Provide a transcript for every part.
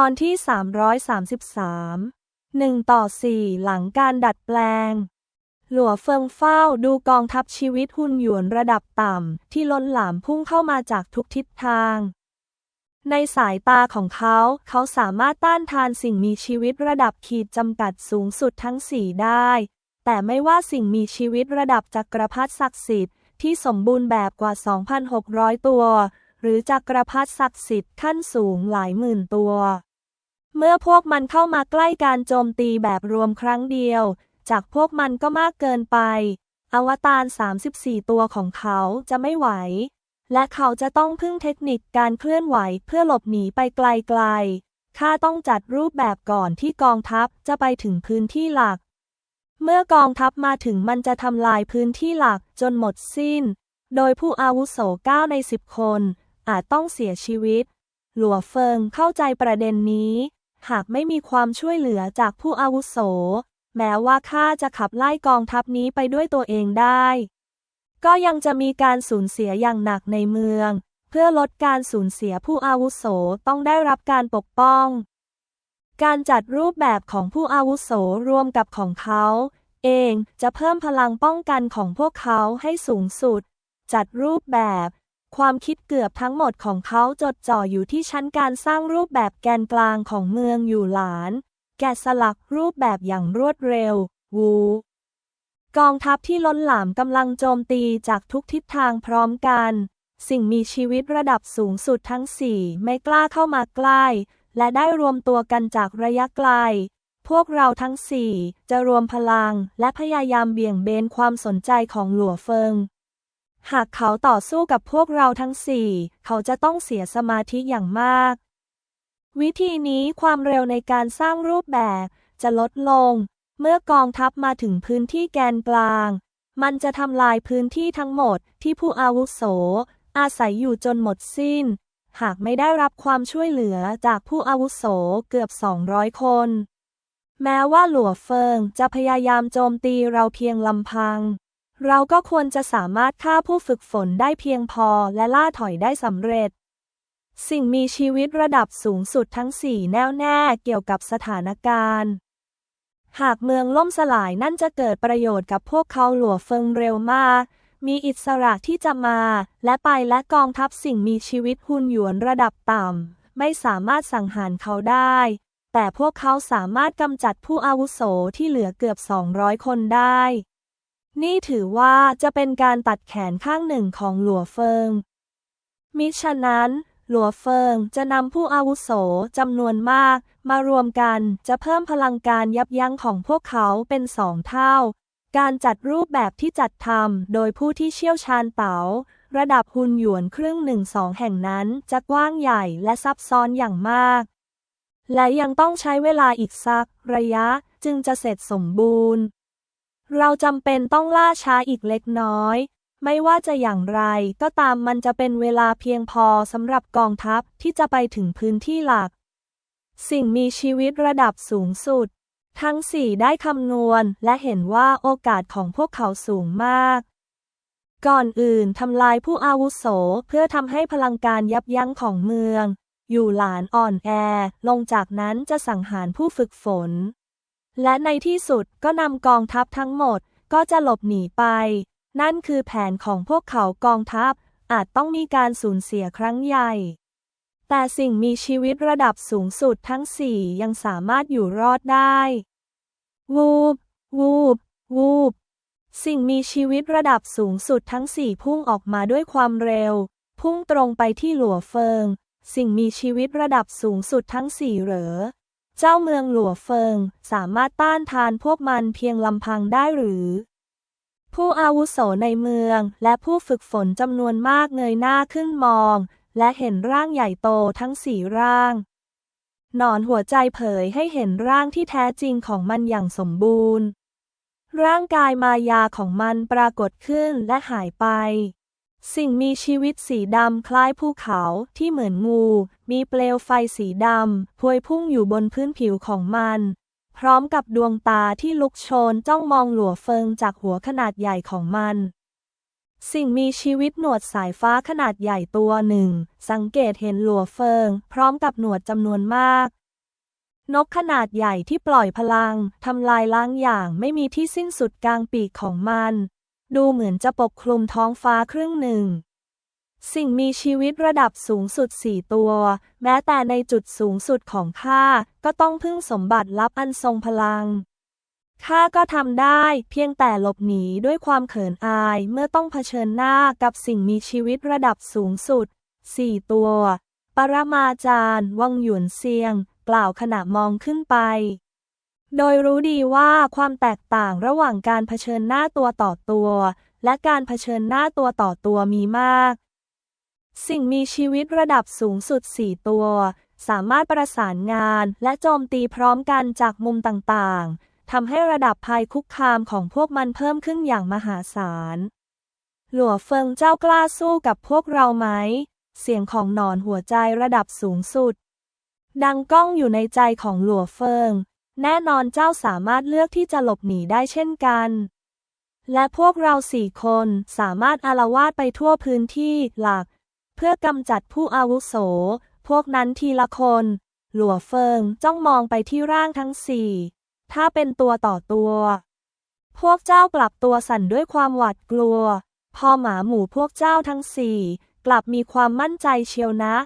ตอนที่ 333 1 ต่อ 4 หลังการดัดแปลง หลัวเฟิงเฝ้าดูกองทัพชีวิตหุ่นหยวนระดับต่ำ ที่ล้นหลามพุ่งเข้ามาจากทุกทิศทาง ในสายตาของเขา เขาสามารถต้านทานสิ่งมีชีวิตระดับขีดจำกัดสูงสุดทั้งสี่ได้ แต่ไม่ว่าสิ่งมีชีวิตระดับจักรพรรดิศักดิ์สิทธิ์ที่สมบูรณ์แบบกว่า 2,600 ตัว หรือจักรพรรดิศักดิ์สิทธิ์ขั้นสูงหลายหมื่นตัว เมื่อพวกมันเข้ามาใกล้การโจมตีแบบรวมครั้งเดียว จากพวกมันก็มากเกินไป อวตาร 34 ตัวของเขาจะไม่ไหว และเขาจะต้องพึ่งเทคนิคการเคลื่อนไหวเพื่อหลบหนีไปไกลๆ ข้าต้องจัดรูปแบบก่อนที่กองทัพจะไปถึงพื้นที่หลักเมื่อกองทัพมาถึงมันจะทำลายพื้นที่หลักจนหมดสิ้น โดยผู้อาวุโส9ใน 10 คน อาจต้องเสียชีวิต หลัวเฟิงเข้าใจประเด็นนี้ หากไม่มีความช่วยเหลือจากผู้อาวุโส แม้ว่าข้าจะขับไล่กองทัพนี้ไปด้วยตัวเองได้ ก็ยังจะมีการสูญเสียอย่างหนักในเมือง เพื่อลดการสูญเสียผู้อาวุโสต้องได้รับการปกป้อง การจัดรูปแบบของผู้อาวุโสรวมกับของเขาเองจะเพิ่มพลังป้องกันของพวกเขาให้สูงสุด จัดรูปแบบ ความคิดเกือบทั้งหมดของเขาจดจ่ออยู่ที่ชั้นการสร้างรูปแบบแกนกลางของเมืองอยู่หลาน แกะสลักรูปแบบอย่างรวดเร็ว วู กองทัพที่ล้นหลามกำลังโจมตีจากทุกทิศทางพร้อมกัน สิ่งมีชีวิตระดับสูงสุดทั้งสี่ไม่กล้าเข้ามาใกล้ และได้รวมตัวกันจากระยะไกล พวกเราทั้งสี่จะรวมพลังและพยายามเบี่ยงเบนความสนใจของหลัวเฟิง หากเขาต่อสู้กับพวกเราทั้งสี่ เขาจะต้องเสียสมาธิอย่างมาก วิธีนี้ความเร็วในการสร้างรูปแบบจะลดลง เมื่อกองทัพมาถึงพื้นที่แกนกลาง มันจะทำลายพื้นที่ทั้งหมดที่ผู้อาวุโส อาศัยอยู่จนหมดสิ้น หากไม่ได้รับความช่วยเหลือจากผู้อาวุโสเกือบ 200 คน แม้ว่าหลัวเฟิงจะพยายามโจมตีเราเพียงลำพัง เราก็ควรจะสามารถฆ่าผู้ฝึกฝนได้เพียงพอและล่าถอยได้สำเร็จ สิ่งมีชีวิตระดับสูงสุดทั้งสี่แน่วแน่เกี่ยวกับสถานการณ์ หากเมืองล่มสลายนั่นจะเกิดประโยชน์กับพวกเขาหลัวเฟิงเร็วมาก มีอิสระที่จะมา และไปและกองทัพสิ่งมีชีวิตหุ่นหยวนระดับต่ำไม่สามารถสังหารเขาได้ แต่พวกเขาสามารถกำจัดผู้อาวุโสที่เหลือเกือบ 200 คนได้ นี่ถือว่าจะเป็นการตัดแขนข้างหนึ่งของหลัวเฟิง มิฉะนั้น หลัวเฟิงจะนำผู้อาวุโสจำนวนมาก มารวมกันจะเพิ่มพลังการยับยั้งของพวกเขาเป็นสองเท่า การจัดรูปแบบที่จัดทำโดยผู้ที่เชี่ยวชาญเต๋า ระดับหุนหยวนครึ่งหนึ่งสองแห่งนั้นจะกว้างใหญ่และซับซ้อนอย่างมาก และยังต้องใช้เวลาอีกสักระยะจึงจะเสร็จสมบูรณ์ เราจำเป็นต้องล่าช้าอีกเล็กน้อย ไม่ว่าจะอย่างไร ก็ตามมันจะเป็นเวลาเพียงพอสำหรับกองทัพที่จะไปถึงพื้นที่หลัก สิ่งมีชีวิตระดับสูงสุด ทั้งสี่ได้คำนวณและเห็นว่าโอกาสของพวกเขาสูงมาก ก่อนอื่นทำลายผู้อาวุโสเพื่อทำให้พลังการยับยั้งของเมือง อยู่หลานอ่อนแอ ลงจากนั้นจะสังหารผู้ฝึกฝน และในที่สุดก็นำกองทัพทั้งหมดก็จะหลบหนีไป นั่นคือแผนของพวกเขากองทัพ อาจต้องมีการสูญเสียครั้งใหญ่ แต่สิ่งมีชีวิตระดับสูงสุดทั้งสี่ยังสามารถอยู่รอดได้ วูบ วูบ วูบ สิ่งมีชีวิตระดับสูงสุดทั้งสี่พุ่งออกมาด้วยความเร็ว พุ่งตรงไปที่หลัวเฟิง สิ่งมีชีวิตระดับสูงสุดทั้งสี่เหรอ เจ้าเมืองหลัวเฟิงสามารถต้านทานพวกมันเพียงลำพังได้หรือ ผู้อาวุโสในเมืองและผู้ฝึกฝนจำนวนมากเงยหน้าขึ้นมอง และเห็นร่างใหญ่โตทั้งสี่ร่าง หนอนหัวใจเผยให้เห็นร่างที่แท้จริงของมันอย่างสมบูรณ์ ร่างกายมายาของมันปรากฏขึ้นและหายไป สิ่งมีชีวิตสีดำคล้ายภูเขาที่เหมือนงู มีเปลวไฟสีดำพวยพุ่งอยู่บนพื้นผิวของมัน พร้อมกับดวงตาที่ลุกโชนจ้องมองหลัวเฟิงจากหัวขนาดใหญ่ของมัน สิ่งมีชีวิตหนวดสายฟ้าขนาดใหญ่ตัวหนึ่ง สังเกตเห็นหลัวเฟิง พร้อมกับหนวดจำนวนมาก นกขนาดใหญ่ที่ปล่อยพลังทำลายล้างอย่างไม่มีที่สิ้นสุดกลางปีกของมัน ดูเหมือนจะปกคลุมท้องฟ้าครึ่งหนึ่ง สิ่งมีชีวิตระดับสูงสุดสี่ตัว แม้แต่ในจุดสูงสุดของข้าก็ต้องพึ่งสมบัติลับอันทรงพลังข้าก็ทำได้เพียงแต่หลบหนีด้วยความเขินอายเมื่อต้องเผชิญหน้ากับสิ่งมีชีวิตระดับสูงสุดสี่ตัว ปรมาจารย์วังหยวนเซียง กล่าวขณะมองขึ้นไป โดยรู้ดีว่าความแตกต่างระหว่างการเผชิญหน้าตัวต่อตัว และการเผชิญหน้าตัวต่อตัวมีมาก สิ่งมีชีวิตระดับสูงสุดสี่ตัว สามารถประสานงานและโจมตีพร้อมกันจากมุมต่างๆ ทำให้ระดับภัยคุกคามของพวกมันเพิ่มขึ้นอย่างมหาศาล หลัวเฟิงเจ้ากล้าสู้กับพวกเราไหม เสียงของหนอนหัวใจระดับสูงสุด ดังก้องอยู่ในใจของหลัวเฟิง แน่นอนเจ้าสามารถเลือกที่จะหลบหนีได้เช่นกันและพวกเราสี่คนสามารถอารวาสไปทั่วพื้นที่หลัก เพื่อกำจัดผู้อาวุโส พวกนั้นทีละคน หลัวเฟิงจ้องมองไปที่ร่างทั้งสี่ ถ้าเป็นตัวต่อตัว พวกเจ้ากลับตัวสั่นด้วยความหวาดกลัว พอหมาหมูพวกเจ้าทั้งสี่ กลับมีความมั่นใจเชียวนะ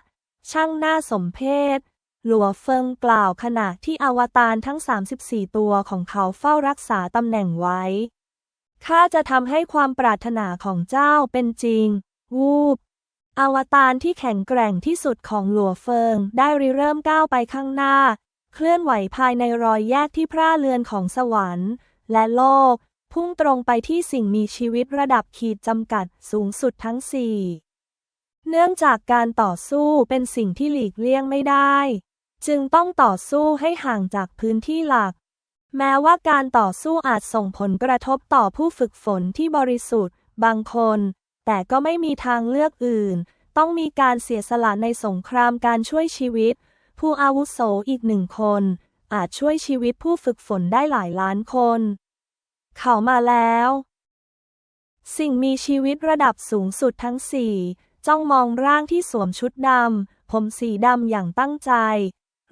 ช่างน่าสมเพชหลัวเฟิงกล่าวขณะที่อวตารทั้ง 34 ตัวของเขาเฝ้ารักษาตำแหน่งไว้ ข้าจะทำให้ความปรารถนาของเจ้าเป็นจริง วูบ อวตารที่แข็งแกร่งที่สุดของหลัวเฟิง ได้ริเริ่มก้าวไปข้างหน้า เคลื่อนไหวภายในรอยแยกที่พร่าเรือนของสวรรค์ และโลก พุ่งตรงไปที่สิ่งมีชีวิตระดับขีดจำกัดสูงสุดทั้งสี่เนื่องจากการต่อสู้เป็นสิ่งที่หลีกเลี่ยงไม่ได้ จึงต้องต่อสู้ให้ห่างจากพื้นที่หลัก แม้ว่าการต่อสู้อาจส่งผลกระทบต่อผู้ฝึกฝนที่บริสุทธิ์ บางคน แต่ก็ไม่มีทางเลือกอื่น ต้องมีการเสียสละในสงครามการช่วยชีวิต ผู้อาวุโสอีกหนึ่งคน อาจช่วยชีวิตผู้ฝึกฝนได้หลายล้านคน เขามาแล้ว สิ่งมีชีวิตระดับสูงสุดทั้งสี่จ้องมองร่างที่สวมชุดดำ ผมสีดำอย่างตั้งใจ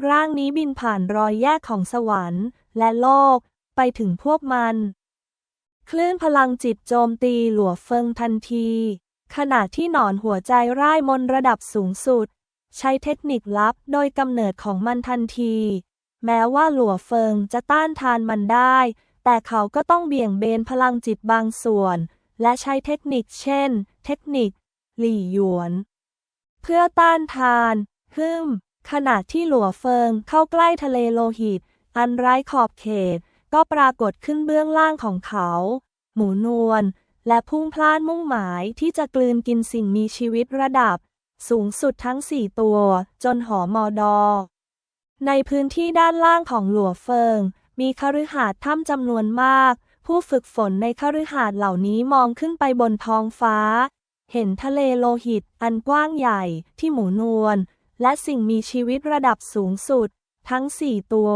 ร่างนี้บินผ่านรอยแยกของสวรรค์ และโลก ไปถึงพวกมัน คลื่นพลังจิตโจมตีหลัวเฟิงทันที ขณะที่หนอนหัวใจร่ายมนระดับสูงสุด ใช้เทคนิคลับโดยกำเนิดของมันทันที แม้ว่าหลัวเฟิงจะต้านทานมันได้ แต่เขาก็ต้องเบี่ยงเบนพลังจิตบางส่วน และใช้เทคนิคเช่น เทคนิค หลี่หยวน เพื่อต้านทานฮึมขณะที่หลัวเฟิงเข้าใกล้ทะเลโลหิต อันไร้ขอบเขต ก็ปรากฏขึ้นเบื้องล่างของเขา หมูนวลและพุ่งพล่านมุ่งหมายที่จะกลืนกินสิ่งมีชีวิตระดับ สูงสุดทั้งสี่ตัว จนหอมอดอ ในพื้นที่ด้านล่างของหลัวเฟิง มีคฤหาสน์ถ้ำจำนวนมาก ผู้ฝึกฝนในคฤหาสน์เหล่านี้มองขึ้นไปบนท้องฟ้า เห็นทะเลโลหิตอันกว้างใหญ่ที่หมูนวลและสิ่งมีชีวิตระดับสูงสุด ทั้งสี่ตัว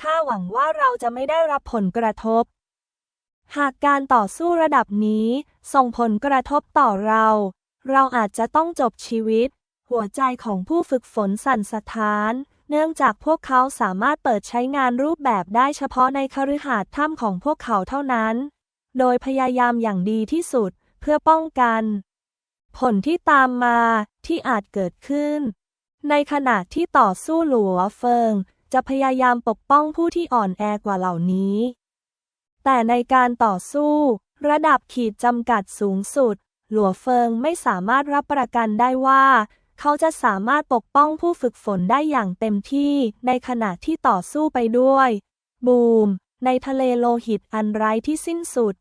ข้าหวังว่าเราจะไม่ได้รับผลกระทบ หากการต่อสู้ระดับนี้ ส่งผลกระทบต่อเรา เราอาจจะต้องจบชีวิต หัวใจของผู้ฝึกฝนสั่นสะท้าน เนื่องจากพวกเขาสามารถเปิดใช้งานรูปแบบได้เฉพาะในคฤหาสน์ถ้ำของพวกเขาเท่านั้น โดยพยายามอย่างดีที่สุดเพื่อป้องกัน ผลที่ตามมาที่อาจเกิดขึ้น ในขณะที่ต่อสู้หลัวเฟิง จะพยายามปกป้องผู้ที่อ่อนแอกว่าเหล่านี้ แต่ในการต่อสู้ ระดับขีดจำกัดสูงสุด หลัวเฟิงไม่สามารถรับประกันได้ว่า เขาจะสามารถปกป้องผู้ฝึกฝนได้อย่างเต็มที่ในขณะที่ต่อสู้ไปด้วย บูม ในทะเลโลหิตอันไร้ที่สิ้นสุด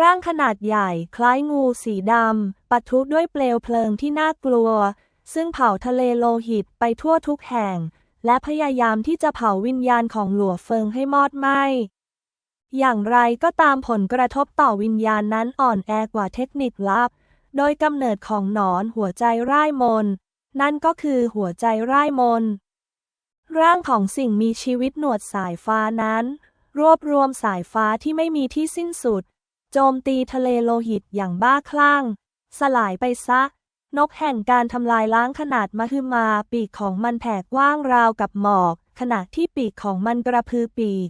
ร่างขนาดใหญ่คล้ายงูสีดำปะทุด้วยเปลวเพลิงที่น่ากลัวซึ่งเผาทะเลโลหิตไปทั่วทุกแห่ง และพยายามที่จะเผาวิญญาณของหลัวเฟิงให้มอดไหม้ อย่างไรก็ตามผลกระทบต่อวิญญาณนั้นอ่อนแอกว่าเทคนิคลับ โดยกำเนิดของหนอนหัวใจร่ายมน นั่นก็คือหัวใจร่ายมน ร่างของสิ่งมีชีวิตหนวดสายฟ้านั้น รวบรวมสายฟ้าที่ไม่มีที่สิ้นสุด โจมตีทะเลโลหิตอย่างบ้าคลั่ง สลายไปซะ นกแห่งการทำลายล้างขนาดมหึมา ปีกของมันแผ่กว้างราวกับหมอก ขณะที่ปีกของมันกระพือปีก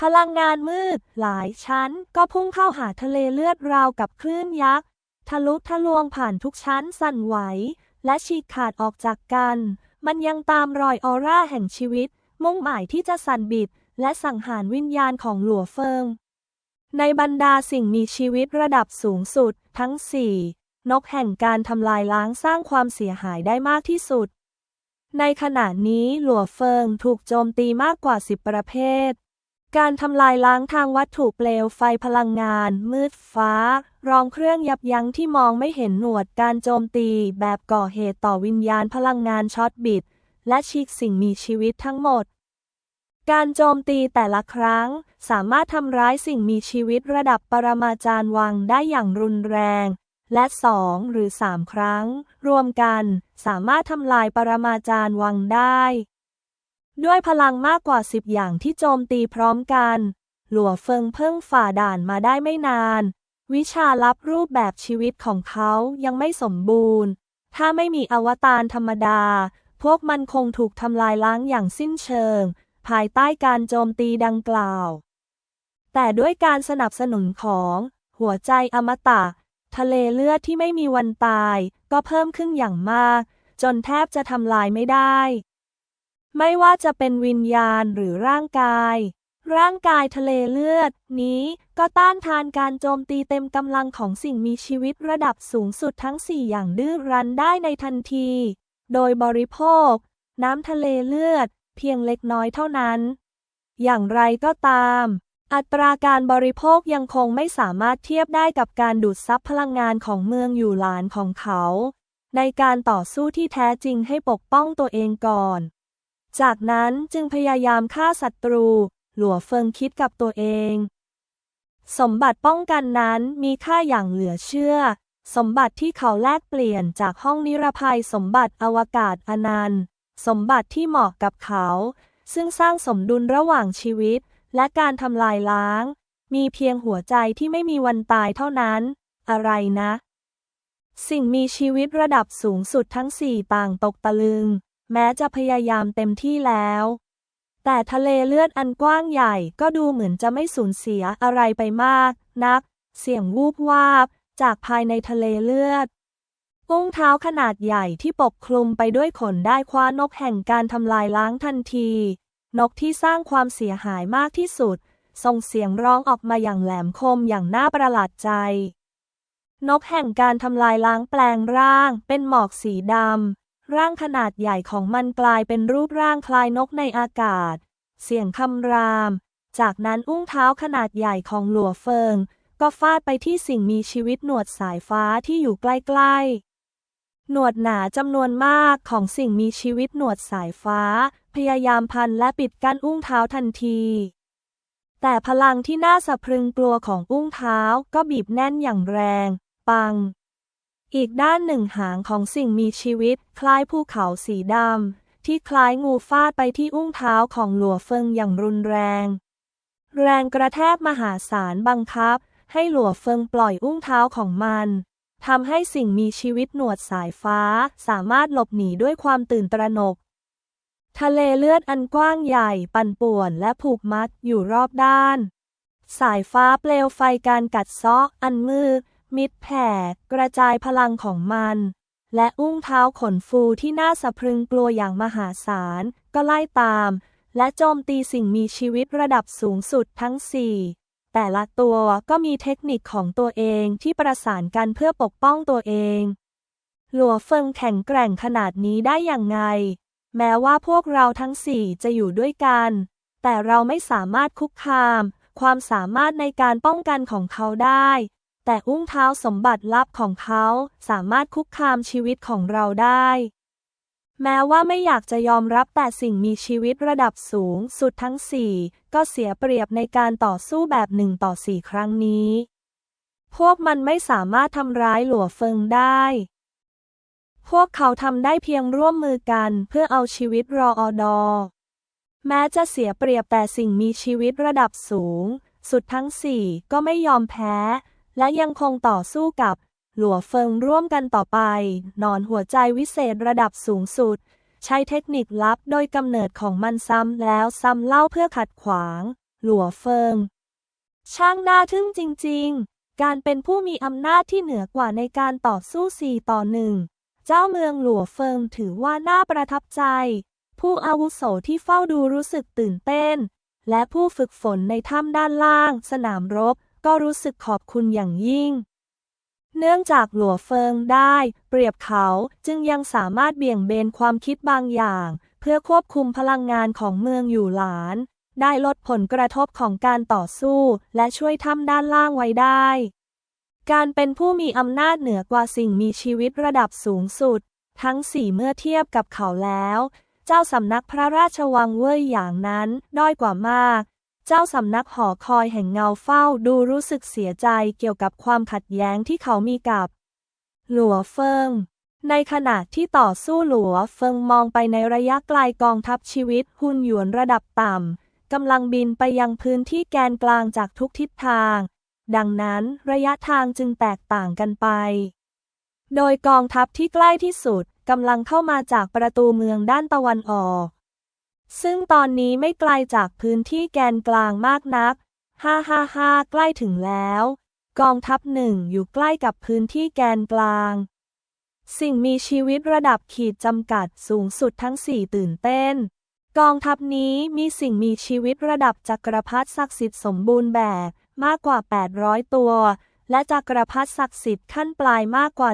พลังงานมืด หลายชั้น ก็พุ่งเข้าหาทะเลเลือดราวกับคลื่นยักษ์ทะลุทะลวงผ่านทุกชั้นสั่นไหว และฉีกขาดออกจากกัน มันยังตามรอยออร่าแห่งชีวิต มุ่งหมายที่จะสั่นบิด และสังหารวิญญาณของหลัวเฟิงในบรรดาสิ่งมีชีวิตระดับสูงสุดทั้งสี่ นกแห่งการทำลายล้างสร้างความเสียหายได้มากที่สุด ในขณะนี้หลัวเฟิงถูกโจมตีมากกว่าสิบประเภท การทำลายล้างทางวัตถุเปลวไฟพลังงาน มืดฟ้า รองเครื่องยับยั้งที่มองไม่เห็นหนวดการโจมตีแบบก่อเหตุต่อวิญญาณพลังงานช็อตบิด และฉีกสิ่งมีชีวิตทั้งหมดการโจมตีแต่ละครั้งสามารถทำร้ายสิ่งมีชีวิตระดับปรมาจารย์วังได้อย่างรุนแรง และสองหรือสามครั้ง รวมกันสามารถทำลายปรมาจารย์วังได้ ด้วยพลังมากกว่าสิบอย่างที่โจมตีพร้อมกัน หลัวเฟิงเพิ่งฝ่าด่านมาได้ไม่นาน วิชาลับรูปแบบชีวิตของเขายังไม่สมบูรณ์ ถ้าไม่มีอวตารธรรมดา พวกมันคงถูกทำลายล้างอย่างสิ้นเชิง ภายใต้การโจมตีดังกล่าว แต่ด้วยการสนับสนุนของ หัวใจอมตะ ทะเลเลือดที่ไม่มีวันตาย ก็เพิ่มขึ้นอย่างมาก จนแทบจะทำลายไม่ได้ ไม่ว่าจะเป็นวิญญาณหรือร่างกาย ร่างกายทะเลเลือด นี้ก็ต้านทานการโจมตีเต็มกำลังของสิ่งมีชีวิตระดับสูงสุดทั้งสี่อย่างดื้อรั้นได้ในทันที โดยบริโภค น้ำทะเลเลือด เพียงเล็กน้อยเท่านั้น อย่างไรก็ตาม อัตราการบริโภคยังคงไม่สามารถเทียบได้กับการดูดซับพลังงานของเมืองอยู่หลานของเขา ในการต่อสู้ที่แท้จริงให้ปกป้องตัวเองก่อน จากนั้นจึงพยายามฆ่าศัตรู หลัวเฟิงคิดกับตัวเอง สมบัติป้องกันนั้นมีค่าอย่างเหลือเชื่อ สมบัติที่เขาแลกเปลี่ยนจากห้องนิรภัยสมบัติอวกาศอนันต์ สมบัติที่เหมาะกับเขา ซึ่งสร้างสมดุลระหว่างชีวิต และการทำลายล้าง มีเพียงหัวใจที่ไม่มีวันตายเท่านั้น อะไรนะ สิ่งมีชีวิตระดับสูงสุดทั้งสี่ต่างตกตะลึง แม้จะพยายามเต็มที่แล้ว แต่ทะเลเลือดอันกว้างใหญ่ก็ดูเหมือนจะไม่สูญเสียอะไรไปมากนัก เสียงวูบวาบ จากภายในทะเลเลือดอุ้งเท้าขนาดใหญ่ที่ปกคลุมไปด้วยขนได้คว้านกแห่งการทำลายล้างทันที นกที่สร้างความเสียหายมากที่สุด ส่งเสียงร้องออกมาอย่างแหลมคมอย่างน่าประหลาดใจ นกแห่งการทำลายล้างแปลงร่าง เป็นหมอกสีดำ ร่างขนาดใหญ่ของมันกลายเป็นรูปร่างคล้ายนกในอากาศ เสียงคำราม จากนั้นอุ้งเท้าขนาดใหญ่ของหลัวเฟิง ก็ฟาดไปที่สิ่งมีชีวิตหนวดสายฟ้าที่อยู่ใกล้ๆหนวดหนาจำนวนมากของสิ่งมีชีวิตหนวดสายฟ้า พยายามพันและปิดกั้นอุ้งเท้าทันที แต่พลังที่น่าสะพรึงกลัวของอุ้งเท้าก็บีบแน่นอย่างแรง ปัง อีกด้านหนึ่งหางของสิ่งมีชีวิต คล้ายภูเขาสีดำที่คล้ายงูฟาดไปที่อุ้งเท้าของหลัวเฟิงอย่างรุนแรง แรงกระแทกมหาศาลบังคับ ให้หลัวเฟิงปล่อยอุ้งเท้าของมันทำให้สิ่งมีชีวิตหนวดสายฟ้าสามารถหลบหนีด้วยความตื่นตระหนก ทะเลเลือดอันกว้างใหญ่ปั่นป่วนและผูกมัดอยู่รอบด้าน สายฟ้าเปลวไฟการกัดเซาะอันมืดมิดแผ่ กระจายพลังของมัน และอุ้งเท้าขนฟูที่น่าสะพรึงกลัวอย่างมหาศาล ก็ไล่ตาม และโจมตีสิ่งมีชีวิตระดับสูงสุดทั้งสี่แต่ละตัวก็มีเทคนิคของตัวเองที่ประสานกันเพื่อปกป้องตัวเอง หลัวเฟิงแข็งแกร่งขนาดนี้ได้อย่างไง แม้ว่าพวกเราทั้งสี่จะอยู่ด้วยกัน แต่เราไม่สามารถคุกคาม ความสามารถในการป้องกันของเขาได้ แต่อุ้งเท้าสมบัติลับของเขาสามารถคุกคามชีวิตของเราได้ แม้ว่าไม่อยากจะยอมรับแต่สิ่งมีชีวิตระดับสูงสุดทั้งสี่ก็เสียเปรียบในการต่อสู้แบบหนึ่งต่อสี่ครั้งนี้ พวกมันไม่สามารถทำร้ายหลัวเฟิงได้ พวกเขาทำได้เพียงร่วมมือกันเพื่อเอาชีวิตรออดอ แม้จะเสียเปรียบแต่สิ่งมีชีวิตระดับสูง สุดทั้งสี่ก็ไม่ยอมแพ้ และยังคงต่อสู้กับ หลัวเฟิงร่วมกันต่อไป นอนหัวใจวิเศษระดับสูงสุด ใช้เทคนิคลับโดยกำเนิดของมันซ้ำแล้วซ้ำเล่าเพื่อขัดขวาง หลัวเฟิง ช่างน่าทึ่งจริง ๆ การเป็นผู้มีอำนาจที่เหนือกว่าในการต่อสู้สี่ต่อหนึ่ง เจ้าเมืองหลัวเฟิงถือว่าน่าประทับใจ ผู้อาวุโสที่เฝ้าดูรู้สึกตื่นเต้น และผู้ฝึกฝนในถ้ำด้านล่าง สนามรบก็รู้สึกขอบคุณอย่างยิ่ง เนื่องจากหลัวเฟิงได้ เปรียบเขาจึงยังสามารถเบี่ยงเบนความคิดบางอย่าง เพื่อควบคุมพลังงานของเมืองอยู่หลาน ได้ลดผลกระทบของการต่อสู้ และช่วยถ้ำด้านล่างไว้ได้ การเป็นผู้มีอำนาจเหนือกว่าสิ่งมีชีวิตระดับสูงสุด ทั้งสี่เมื่อเทียบกับเขาแล้ว เจ้าสำนักพระราชวังเว่ยอย่างนั้นด้อยกว่ามาก เจ้าสำนักหอคอยแห่งเงาเฝ้าดูรู้สึกเสียใจเกี่ยวกับความขัดแย้งที่เขามีกับ หลัวเฟิง ในขณะที่ต่อสู้หลัวเฟิงมองไปในระยะไกลกองทัพชีวิตหุ่นหยวนระดับต่ำกำลังบินไปยังพื้นที่แกนกลางจากทุกทิศทาง ดังนั้นระยะทางจึงแตกต่างกันไป โดยกองทัพที่ใกล้ที่สุดกำลังเข้ามาจากประตูเมืองด้านตะวันออก ซึ่งตอนนี้ไม่ไกลจากพื้นที่แกนกลางมากนัก ฮ่าฮ่าฮ่าใกล้ถึงแล้ว กองทัพหนึ่งอยู่ใกล้กับพื้นที่แกนกลาง สิ่งมีชีวิตระดับขีดจำกัดสูงสุดทั้งสี่ตื่นเต้น กองทัพนี้มีสิ่งมีชีวิตระดับจักรพรรดิศักดิ์สิทธิ์สมบูรณ์แบบ มากกว่า 800 ตัว และจักรพรรดิศักดิ์สิทธิ์ขั้นปลายมากกว่า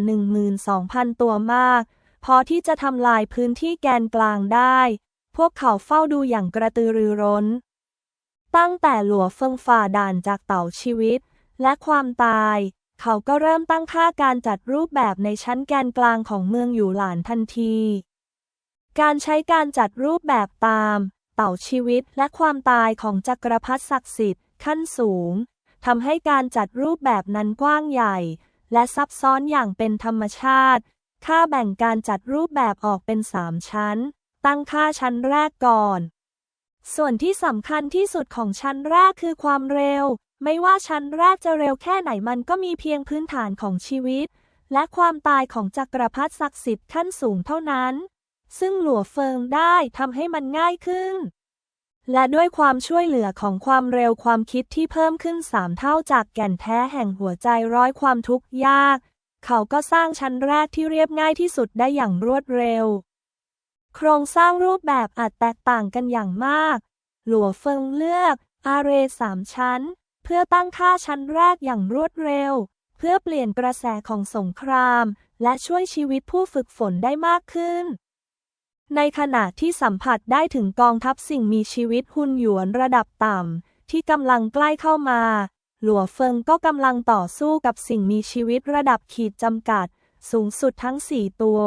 12,000 ตัวมาก พอที่จะทำลายพื้นที่แกนกลางได้ พวกเขาเฝ้าดูอย่างกระตือรือร้น ตั้งแต่หลัวเฟิงฝ่าด่านจากเต่าชีวิต และความตาย เขาก็เริ่มตั้งค่าการจัดรูปแบบในชั้นแกนกลางของเมืองอยู่หลานทันที การใช้การจัดรูปแบบตาม เต่าชีวิตและความตายของจักรพรรดิศักดิ์สิทธิ์ขั้นสูง ทำให้การจัดรูปแบบนั้นกว้างใหญ่ และซับซ้อนอย่างเป็นธรรมชาติ ค่าแบ่งการจัดรูปแบบออกเป็นสามชั้น ตั้งค่าชั้นแรกก่อน ส่วนที่สำคัญที่สุดของชั้นแรกคือความเร็ว ไม่ว่าชั้นแรกจะเร็วแค่ไหนมันก็มีเพียงพื้นฐานของชีวิต และความตายของจักรพรรดิศักดิ์สิทธิ์ขั้นสูงเท่านั้น ซึ่งหลัวเฟิงได้ทำให้มันง่ายขึ้น และด้วยความช่วยเหลือของความเร็วความคิดที่เพิ่มขึ้นสามเท่าจากแก่นแท้แห่งหัวใจร้อยความทุกข์ยาก เขาก็สร้างชั้นแรกที่เรียบง่ายที่สุดได้อย่างรวดเร็ว โครงสร้างรูปแบบอาจแตกต่างกันอย่างมาก หลัวเฟิงเลือก อาเรสามชั้น เพื่อตั้งค่าชั้นแรกอย่างรวดเร็ว เพื่อเปลี่ยนกระแสของสงคราม และช่วยชีวิตผู้ฝึกฝนได้มากขึ้น ในขณะที่สัมผัสได้ถึงกองทัพสิ่งมีชีวิตหุ่นหยวนระดับต่ำ ที่กำลังใกล้เข้ามา หลัวเฟิงก็กำลังต่อสู้กับสิ่งมีชีวิตระดับขีดจำกัด สูงสุดทั้งสี่ตัว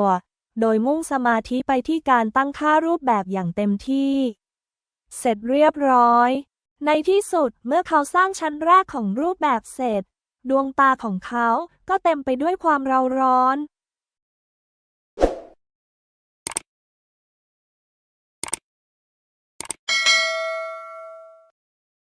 โดยมุ่งสมาธิไปที่การตั้งค่ารูปแบบอย่างเต็มที่ เสร็จเรียบร้อย ในที่สุดเมื่อเขาสร้างชั้นแรกของรูปแบบเสร็จ ดวงตาของเขาก็เต็มไปด้วยความเร่าร้อน